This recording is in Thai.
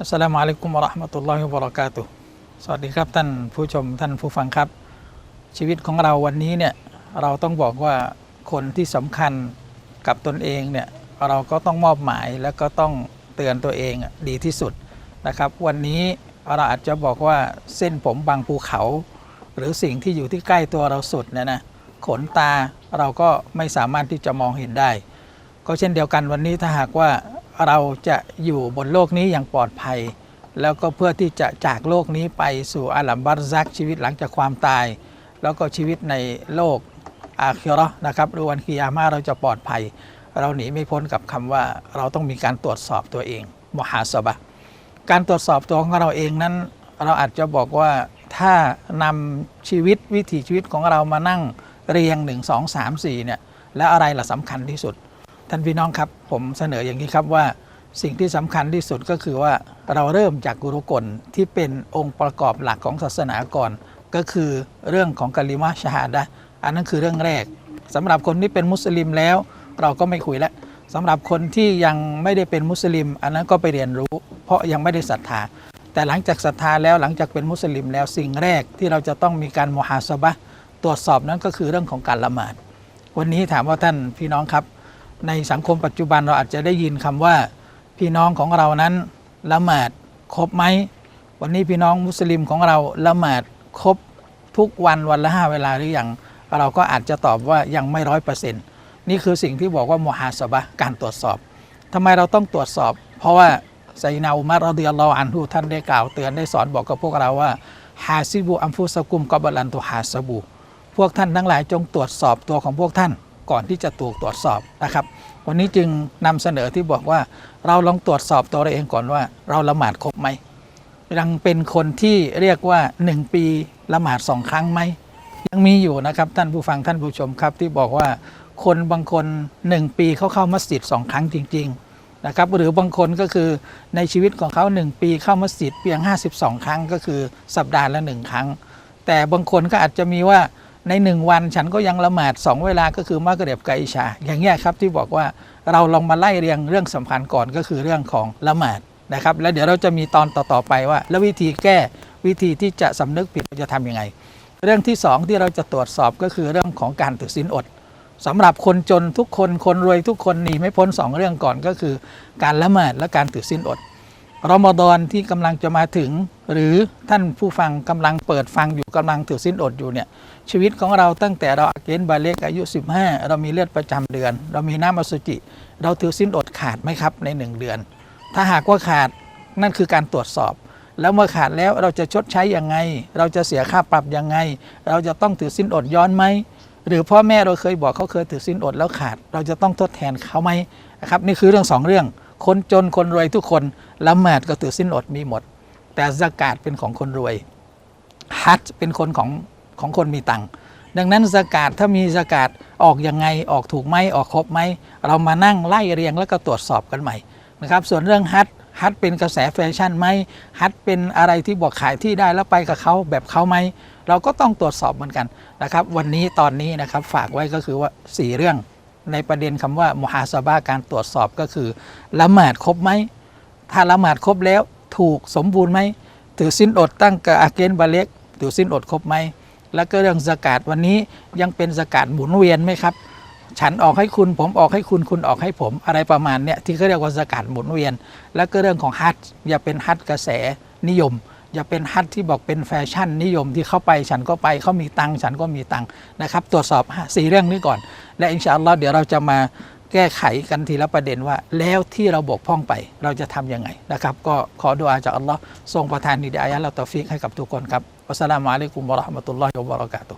อัสสลามุอะลัยกุมวะราะห์มะตุลลอฮิวะบะเราะกาตุสวัสดีครับท่านผู้ชมท่านผู้ฟังครับ ชีวิตของเราวันนี้เนี่ยเราต้องบอกว่าคนที่สำคัญกับตนเองเนี่ยเราก็ต้องมอบหมายแล้วก็ต้องเตือนตัวเองดีที่สุดนะครับ วันนี้เราอาจจะบอกว่าเส้นผมบางภูเขา หรือสิ่งที่อยู่ที่ใกล้ตัวเราสุดเนี่ยนะขนตาเราก็ไม่สามารถที่จะมองเห็นได้ ก็เช่นเดียวกันวันนี้ถ้าหากว่า เราจะอยู่บนโลกนี้อย่างปลอดภัย แล้วก็เพื่อที่จะจากโลกนี้ไปสู่อาลัมบัรซักชีวิตหลังจากความตาย แล้วก็ชีวิตในโลกอาคิราะห์นะครับหรือวันกิยามาเราจะปลอดภัย เราหนีไม่พ้นกับคำว่าเราต้องมีการตรวจสอบตัวเองมหาสบะการตรวจสอบตัวของเราเองนั้น เราอาจจะบอกว่าถ้านำชีวิตวิถีชีวิตของเรามานั่งเรียง 1 2 3 4เนี่ยแล้วอะไรล่ะสำคัญที่สุด ท่านพี่น้องครับ ผมเสนออย่างนี้ครับว่าสิ่งที่สำคัญที่สุดก็คือว่าเราเริ่มจากกุรุกลที่เป็นองค์ประกอบหลักของศาสนาก่อน ก็คือเรื่องของกะลิมะชาดะอันนั้นคือเรื่องแรกสำหรับคนที่เป็นมุสลิมแล้ว เราก็ไม่คุยแล้วสำหรับคนที่ยังไม่ได้เป็นมุสลิม อันนั้นก็ไปเรียนรู้ เพราะยังไม่ได้ศรัทธา แต่หลังจากศรัทธาแล้วหลังจากเป็นมุสลิมแล้วสิ่งแรกที่เราจะต้องมีการมุฮาสบะตรวจสอบนั้นก็คือเรื่องของการละหมาด วันนี้ถามว่าท่านพี่น้องครับ ในสังคมปัจจุบันเราอาจจะได้ยินคำว่าพี่น้องของเรานั้นละหมาดครบไหมวันนี้พี่น้องมุสลิมของเราละหมาดครบทุกวันวันละห้าเวลาหรือยังเราก็อาจจะตอบว่ายังไม่ร้อยเปอร์เซ็นต์นี่คือสิ่งที่บอกว่ามุฮาสบะการตรวจสอบทำไมเราต้องตรวจสอบ เพราะว่าไซนาอุมารรอดิยัลลอฮุอันฮุท่านได้กล่าวเตือนได้สอนบอกกับพวกเราว่าฮาซิบูอัมฟุสกุมกอบลันตุฮาสบูพวกท่านทั้งหลายจงตรวจสอบตัวของพวกท่าน ก่อนที่จะถูกตรวจสอบนะครับ วันนี้จึงนำเสนอที่บอกว่าเราลองตรวจสอบตัวเราเองก่อนว่า เราละหมาดครบไหมยังเป็นคนที่เรียกว่า 1 ปีละหมาดสองครั้งไหมยังมีอยู่นะครับท่านผู้ฟังท่านผู้ชมครับที่บอกว่าคนบางคน 1 ปีเขาเข้ามัสยิดสองครั้งจริง ๆนะครับ หรือบางคนก็คือในชีวิตของเขา 1 ปีเข้ามัสยิดเพียง 52 ครั้งก็คือสัปดาห์ละหนึ่งครั้ง แต่บางคนก็อาจจะมีว่า ในหนึ่งวันฉันก็ยังละหมาดสองเวลาก็คือมักเรบกับอิชา อย่างเงี้ครับที่บอกว่าเราลองมาไล่เรียงเรื่องสำคัญก่อนก็คือเรื่องของละหมาดนะครับ แล้วเดี๋ยวเราจะมีตอนต่อๆไปว่า แล้ววิธีแก้วิธีที่จะสำนึกผิดเราจะทำยังไง เรื่องที่สองที่เราจะตรวจสอบก็คือเรื่องของการถือศีลอดสำหรับคนจนทุกคนคนรวยทุกคนหนีไม่พ้นสองเรื่องก่อนก็คือ การละหมาดและการถือศีลอดรอมฎอนที่กำลังจะมาถึง หรือท่านผู้ฟังกำลังเปิดฟังอยู่กำลังถือศีลอดอยู่เนี่ยชีวิตของเราตั้งแต่เราอาเกนบาเล็กอายุ 15 เรามีเลือดประจำเดือน เรามีน้ำอสุจิ เราถือศีลอดขาดไหมครับใน 1 เดือน ถ้าหากว่าขาดนั่นคือการตรวจสอบ แล้วเมื่อขาดแล้วเราจะชดใช้ยังไง เราจะเสียค่าปรับยังไง เราจะต้องถือศีลอดย้อนไหมหรือพ่อแม่เราเคยบอกเขาเคยถือศีลอดแล้วขาด เราจะต้องทดแทนเขาไหมนะครับนี่คือเรื่องสองเรื่องคนจนคนรวยทุกคนละหมาดก็ถือศีลอดมีหมด แต่สกาดเป็นของคนรวยฮัจเป็นคนของของคนมีตังค์ดังนั้นสกาดถ้ามีสกาดออกยังไงออกถูกไหมออกครบไหมเรามานั่งไล่เรียงแล้วก็ตรวจสอบกันใหม่นะครับ ส่วนเรื่องฮัจญ์ฮัจญ์เป็นกระแสแฟชั่นไหมฮัจญ์เป็นอะไรที่บอกขายที่ได้แล้วไปกับเขาแบบเขาไหมเราก็ต้องตรวจสอบเหมือนกันนะครับ วันนี้ตอนนี้นะครับฝากไว้ก็คือว่าสี่เรื่อง ในประเด็นคำว่ามุฮาสบาการตรวจสอบก็คือละหมาดครบไหมถ้าละหมาดครบแล้ว ถูกสมบูรณ์ไหมถือสิ้นอดตั้งกับอาเกนบาเล็กถือสิ้นอดครบไหมแล้วก็เรื่องสกาดวันนี้ยังเป็นสกาดหมุนเวียนไหมครับ ฉันออกให้คุณผมออกให้คุณคุณออกให้ผมอะไรประมาณเนี้ยที่เขาเรียกว่าสกาดหมุนเวียน แล้วก็เรื่องของฮัทอย่าเป็นฮัทกระแสนิยม อย่าเป็นฮัทที่บอกเป็นแฟชั่นนิยมที่เข้าไปฉันก็ไปเขามีตังค์ฉันก็มีตังค์นะครับ ตรวจสอบสี่เรื่องนี้ก่อน และอินชาอัลลอฮ์เดี๋ยวเราจะมา แก้ไขกันทีละประเด็นว่า แล้วที่เราบกพร่องไปเราจะทำยังไงนะครับ ก็ขอดุอาจากอัลลอฮ์ทรงประทานนิดายะห์และตอฟิกให้กับทุกคนครับวัสสลามุอะลัยกุมวะราะห์มะตุลลอฮิวะบะเราะกาตุ